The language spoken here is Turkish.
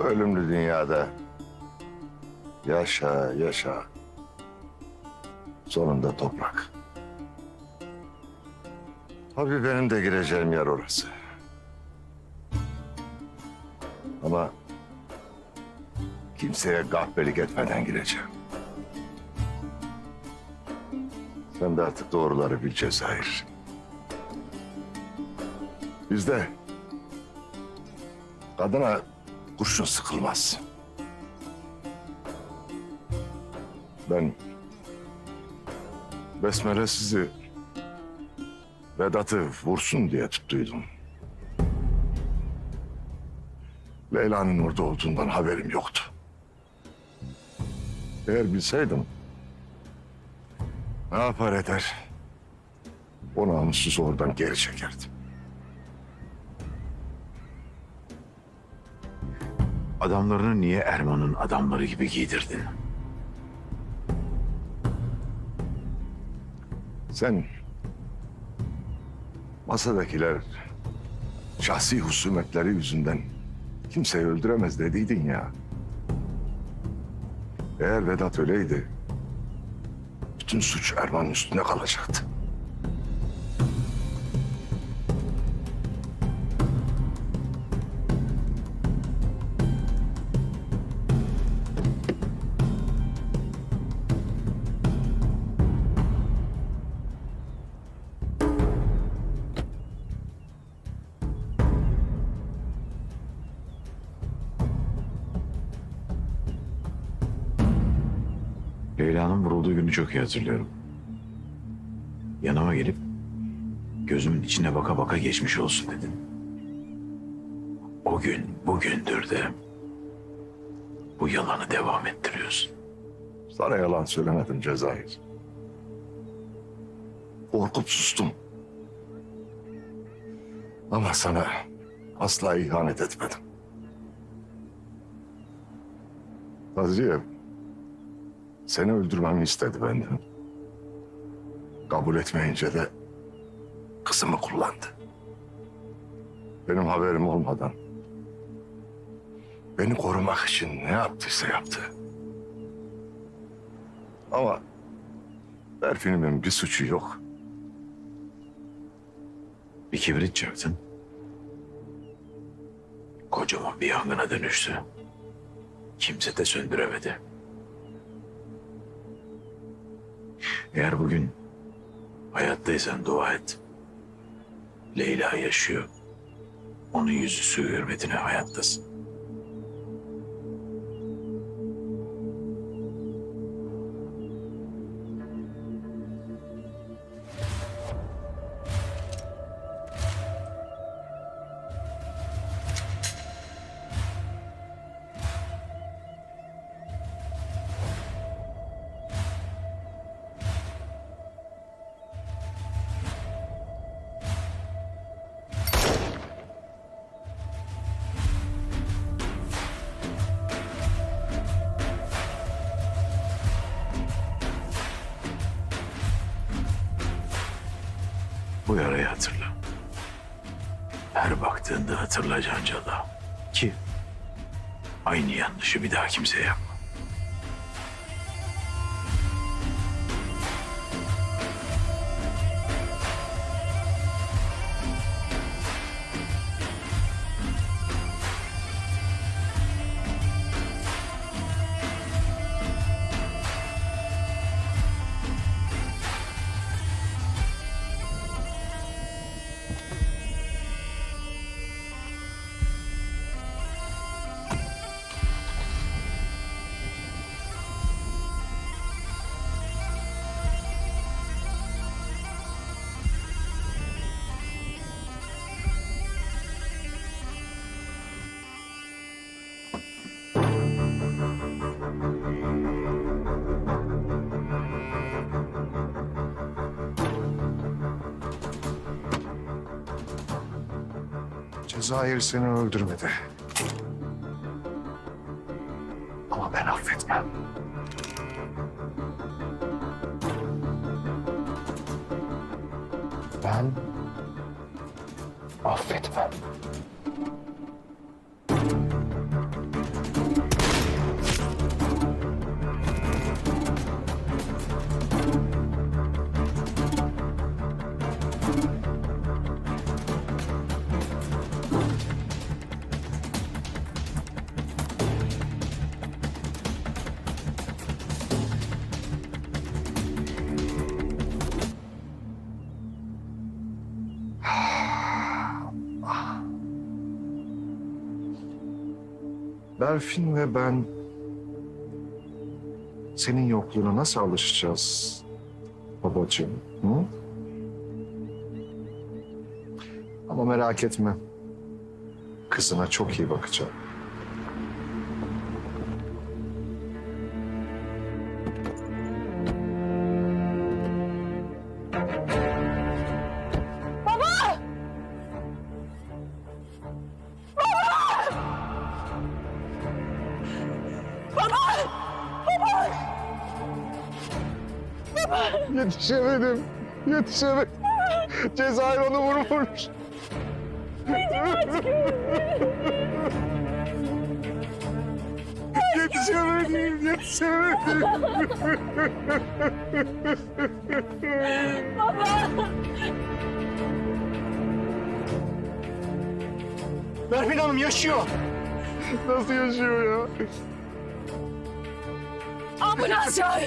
Bu ölümlü dünyada yaşa yaşa. Sonunda toprak. Tabii benim de gireceğim yer orası. Ama kimseye kahpelik etmeden gireceğim. Sen de artık doğruları bil Cezayir. Bizde kadına kurşun sıkılmaz. Ben Besmele sizi Vedat'ı vursun diye tuttuydum. Leyla'nın orada olduğundan haberim yoktu. Eğer bilseydim ne yapar eder o namussuzu oradan geri çekerdim. Adamlarını niye Erman'ın adamları gibi giydirdin? Sen masadakiler şahsi husumetleri yüzünden kimseyi öldüremez dediydin ya. Eğer Vedat öyleydi, bütün suç Erman'ın üstüne kalacaktı. Leyla'nın vurulduğu günü çok iyi hatırlıyorum. Yanıma gelip gözümün içine baka baka geçmiş olsun dedin. O gün bugündür de bu yalanı devam ettiriyorsun. Sana yalan söylemedim Cezayir. Korkup sustum. Ama sana asla ihanet etmedim. Nazriye seni öldürmemi istedi benden. Kabul etmeyince de kızımı kullandı. Benim haberim olmadan beni korumak için ne yaptıysa yaptı. Ama Berfin'imin bir suçu yok. Bir kibrit çaktın. Kocaman bir yangına dönüştü. Kimse de söndüremedi. Eğer bugün hayattaysan dua et. Leyla yaşıyor. Onun yüzüsü hürmetine hayattasın. Bu yarayı hatırla. Her baktığında hatırla Cancala. Ki aynı yanlışı bir daha kimseye yapma. Cezayir seni öldürmedi. Ama ben affetmem. Ben affetmem. Berfin ve ben senin yokluğuna nasıl alışacağız babacığım? Hı? Ama merak etme. Kızına çok iyi bakacağım. Yetişemedim. Yetişemedim. Cezayir onu vurmuş. yetişemedim, yetişemedim. Berfin Hanım yaşıyor. Nasıl yaşıyor ya? Ambulans çağır.